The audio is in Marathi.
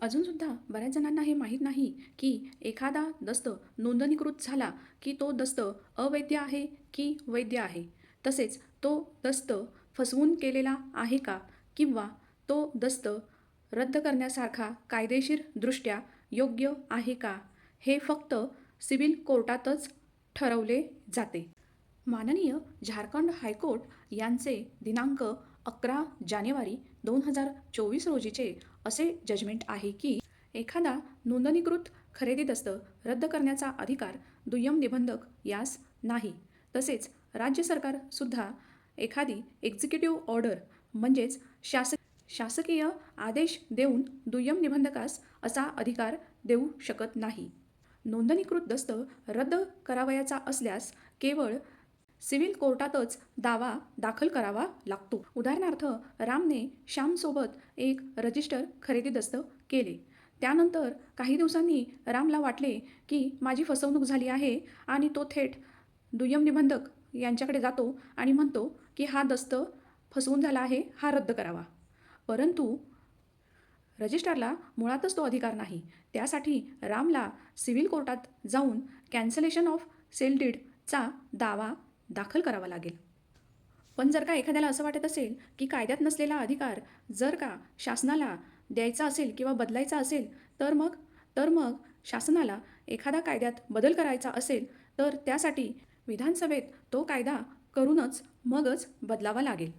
अजूनसुद्धा बऱ्याच जणांना हे माहीत नाही की एखादा दस्त नोंदणीकृत झाला की तो दस्त अवैध आहे की वैध आहे. तसेच तो दस्त फसवून केलेला आहे का किंवा तो दस्त रद्द करण्यासारखा कायदेशीरदृष्ट्या योग्य आहे का हे फक्त सिव्हिल कोर्टातच ठरवले जाते. माननीय झारखंड हायकोर्ट यांचे दिनांक अकरा जानेवारी दोन हजार चोवीस रोजीचे असे जजमेंट आहे की एखादा नोंदणीकृत खरेदी दस्त रद्द करण्याचा अधिकार दुय्यम निबंधक यास नाही. तसेच राज्य सरकारसुद्धा एखादी एक्झिक्युटिव्ह ऑर्डर म्हणजेच शास शासकीय आदेश देऊन दुय्यम निबंधकास असा अधिकार देऊ शकत नाही. नोंदणीकृत दस्त रद्द करावयाचा असल्यास केवळ सिव्हिल कोर्टातच दावा दाखल करावा लागतो. उदाहरणार्थ रामने श्यामसोबत एक रजिस्टर खरेदी दस्त केले. त्यानंतर काही दिवसांनी रामला वाटले की माझी फसवणूक झाली आहे आणि तो थेट दुय्यम निबंधक यांच्याकडे जातो आणि म्हणतो की हा दस्त फसवून झाला आहे हा रद्द करावा. परंतु रजिस्ट्रारला मुळातच तो अधिकार नाही. त्यासाठी रामला सिव्हिल कोर्टात जाऊन कॅन्सलेशन ऑफ सेल डीडचा दावा दाखल करावा लागेल. पण जर का एखाद्याला असं वाटत असेल की कायद्यात नसलेला अधिकार जर का शासनाला द्यायचा असेल किंवा बदलायचा असेल तर मग तर मग शासनाला एखादा कायद्यात बदल करायचा असेल तर त्यासाठी विधानसभेत तो कायदा करूनच मगच बदलावा लागेल.